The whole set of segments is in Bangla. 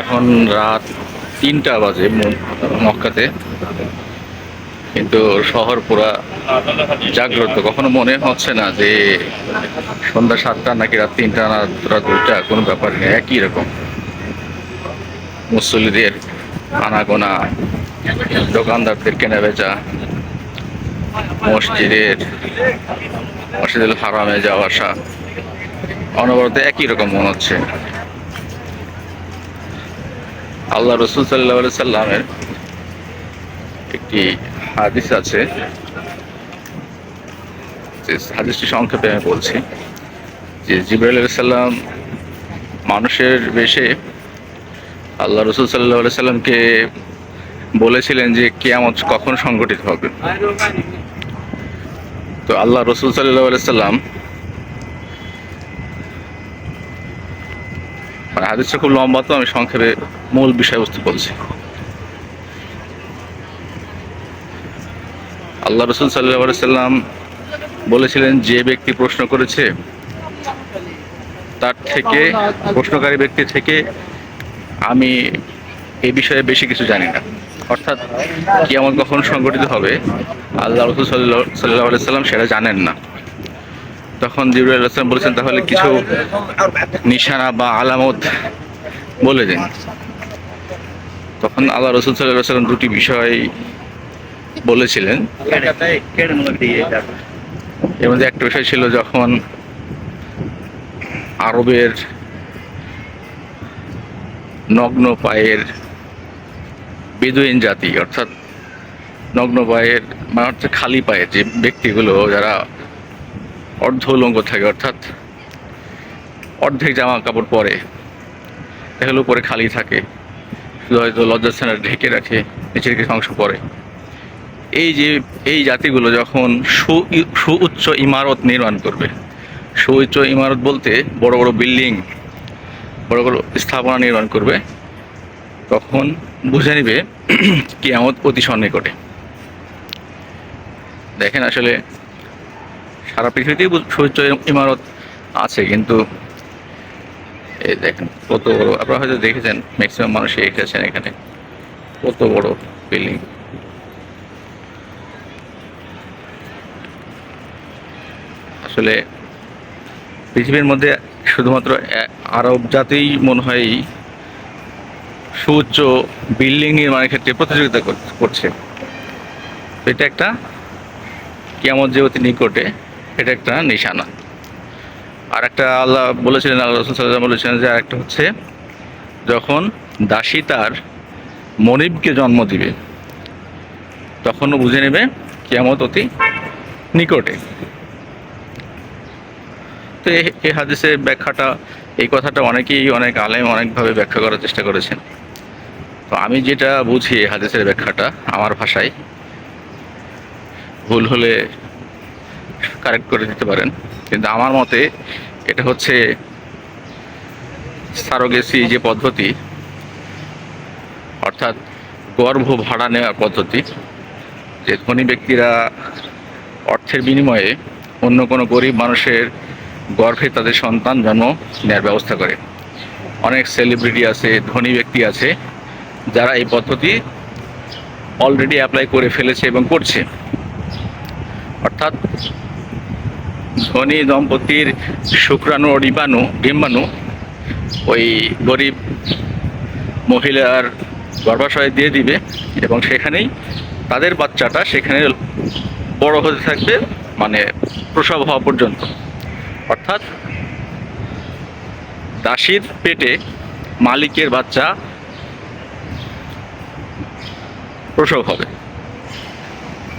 এখন রাত তিনটা বাজে মক্কাতে। কিন্তু শহর পুরা জাগ্রত। কখনো মনে হচ্ছে না যে সন্ধ্যা সাতটা নাকি রাত তিনটা না, রাত দুটা কোনো ব্যাপার নেই, একই রকম। মুসল্লিদের আনাগোনা, দোকানদারদের কেনা বেচা মসজিদের, মসজিদুল হারামে যাওয়া আসা, অনবরত একই রকম মনে হচ্ছে। আল্লাহ রসুল সাল্লাহ সাল্লামের একটি হাদিস আছে। হাদিসটি সংক্ষেপে আমি বলছি যে আলাইহিস সাল্লাম মানুষের বেশে আল্লাহ রসুল সাল্লাহ সাল্লামকে বলেছিলেন যে কেয়ামত কখন সংগঠিত হবে। তো আল্লাহ রসুল সাল্লাহ সাল্লাম মানে হাদিসটা খুব লম্বা, তো আমি সংক্ষেপে মূল বিষয়বস্তু বলছি। আল্লাহ রসুল সাল্লাহ সাল্লাম বলেছিলেন, যে ব্যক্তি প্রশ্ন করেছে, তার থেকে, প্রশ্নকারী ব্যক্তি থেকে আমি এ বিষয়ে বেশি কিছু জানি না। অর্থাৎ কিয়ামত কখন সংগঠিত হবে, আল্লাহ রসুল সাল্লাহ সাল্লাহ সাল্লাম সেটা জানেন না। তখন জিবরুল আসলাম বলেছেন, তাহলে কিছু নিশানা বা আলামত বলে দিন। তখন আল্লাহ রসুল সাল্লাম দুটি বিষয় বলেছিলেন। এর মধ্যে একটা বিষয় ছিল যখন আরবের নগ্ন পায়ের বেদুইন জাতি, অর্থাৎ নগ্ন পায়ের মানে হচ্ছে খালি পায়ের যে ব্যক্তিগুলো, যারা অর্ধ উলঙ্গ থাকে, অর্থাৎ অর্ধেক জামা কাপড় পরে। এগুলো উপরে খালি থাকে, শুধু হয়তো লজ্জাস্থানে ঢেকে রাখে, নিচের কিছু অংশ পরে। এই যে, এই জাতিগুলো যখন সু, সুউচ্চ ইমারত নির্মাণ করবে, সুউচ্চ ইমারত বলতে বড় বড় বিল্ডিং, বড় বড় স্থাপনা নির্মাণ করবে, তখন বুঝে নিবে, কিয়ামত অতি সন্নিকটে। দেখেন আসলে সারা পৃথিবীতেই সুউচ্চ ইমারত আছে, কিন্তু এই দেখেন কত বড়, আপনারা হয়তো দেখেছেন ম্যাক্সিমাম মানুষই এসেছেন এখানে। কত বড় বিল্ডিং আসলে পৃথিবীর মধ্যে শুধুমাত্র আরব জাতিই মনে হয় সুউচ্চ বিল্ডিং নির্মাণের ক্ষেত্রে প্রতিযোগিতা করছে। এটা একটা কেমন যে অতি নিকটে এটা একটা নিশানা। আর একটা আল্লাহ বলেছিলেন, আল্লাহ রসুল সাল্লাম বলেছিলেন যে আরেকটা হচ্ছে, যখন দাসী তার মনিবকে জন্ম দিবে, তখনও বুঝে নেবে কেমত অতি নিকটে। তো এই- হাদিসের ব্যাখ্যাটা, এই কথাটা অনেকেই অনেক আলেম অনেকভাবে ব্যাখ্যা করার চেষ্টা করেছেন। তো আমি যেটা বুঝি হাদিসের ব্যাখ্যাটা আমার ভাষায়, ভুল হলে কারেক্ট করে দিতে পারেন। কিন্তু আমার মতে এটা হচ্ছে সারোগেসি যে পদ্ধতি, অর্থাৎ গর্ভ ভাড়া নেওয়ার পদ্ধতি, যে ধনী ব্যক্তিরা অর্থের বিনিময়ে অন্য কোনো গরিব মানুষের গর্ভে তাদের সন্তান জন্ম নেওয়ার ব্যবস্থা করে। অনেক সেলিব্রিটি আছে, ধনী ব্যক্তি আছে, যারা এই পদ্ধতি অলরেডি অ্যাপ্লাই করে ফেলেছে এবং করছে। অর্থাৎ ধনী দম্পতির শুক্রাণু ও ডিম্বাণু ওই গরিব মহিলার গর্ভাশয়ে দিয়ে দিবে এবং সেখানেই তাদের বাচ্চাটা সেখানে বড় হতে থাকবে মানে প্রসব হওয়া পর্যন্ত। অর্থাৎ দাসীর পেটে মালিকের বাচ্চা প্রসব হবে।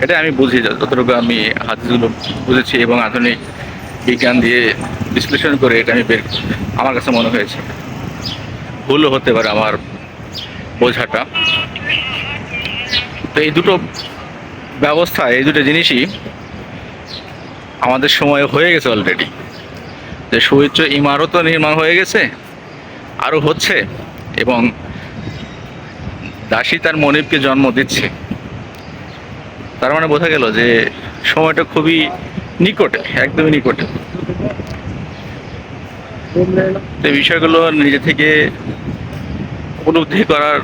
এটা আমি বুঝি, যতটুকু আমি হাদিসগুলো বুঝেছি এবং আধুনিক বিজ্ঞান দিয়ে বিশ্লেষণ করে এটা আমি বের আমার কাছে মনে হয়েছে ভুলও হতে পারে আমার বোঝাটা। তো এই দুটো ব্যবস্থা, এই দুটো জিনিসই আমাদের সময় হয়ে গেছে অলরেডি যে সুউচ্চ ইমারতও নির্মাণ হয়ে গেছে, আরও হচ্ছে, এবং দাসী তার মনিবকে জন্ম দিচ্ছে। তার মানে বোঝা গেল যে সময়টা খুবই নিকটে, একদমই নিকটে। এই বিষয়গুলো নিজে থেকে উপলব্ধি করার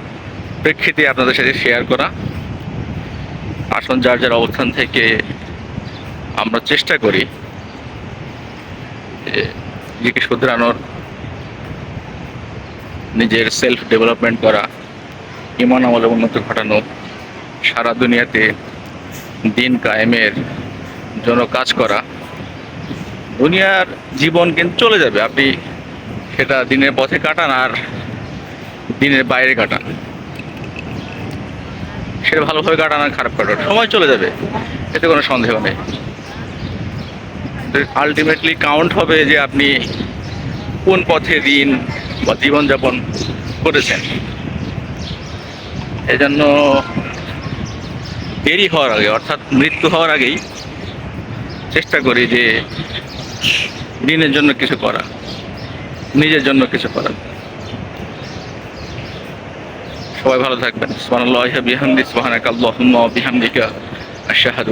প্রেক্ষিতে আপনাদের সাথে শেয়ার করা। আসন যার যার অবস্থান থেকে আমরা চেষ্টা করি নিজেকে শুধরানোর। নিজের সেলফ ডেভেলপমেন্ট করা, ইমান আমলে উন্নতি ঘটানো, সারা দুনিয়াতে দিন কায়েমের জন্য কাজ করা, দুনিয়ার জীবন কিন্তু চলে যাবে। আপনি সেটা দিনের পথে কাটান আর দিনের বাইরে কাটান। সেটা ভালোভাবে কাটান আর খারাপ কাটান, সময় চলে যাবে, এতে কোনো সন্দেহ নেই। আলটিমেটলি কাউন্ট হবে যে আপনি কোন পথে দিন বা জীবনযাপন করেছেন। এজন্য দেরি হওয়ার আগে, অর্থাৎ মৃত্যু হওয়ার আগেই চেষ্টা করি যে দিনের জন্য কিছু করা, নিজের জন্য কিছু করা। সবাই ভালো থাকবেন। সুবহানাল্লাহি ওয়া বিহামদি সুবহানাকা আল্লাহুম্মা ওয়া বিহামদিকা, আশহাদু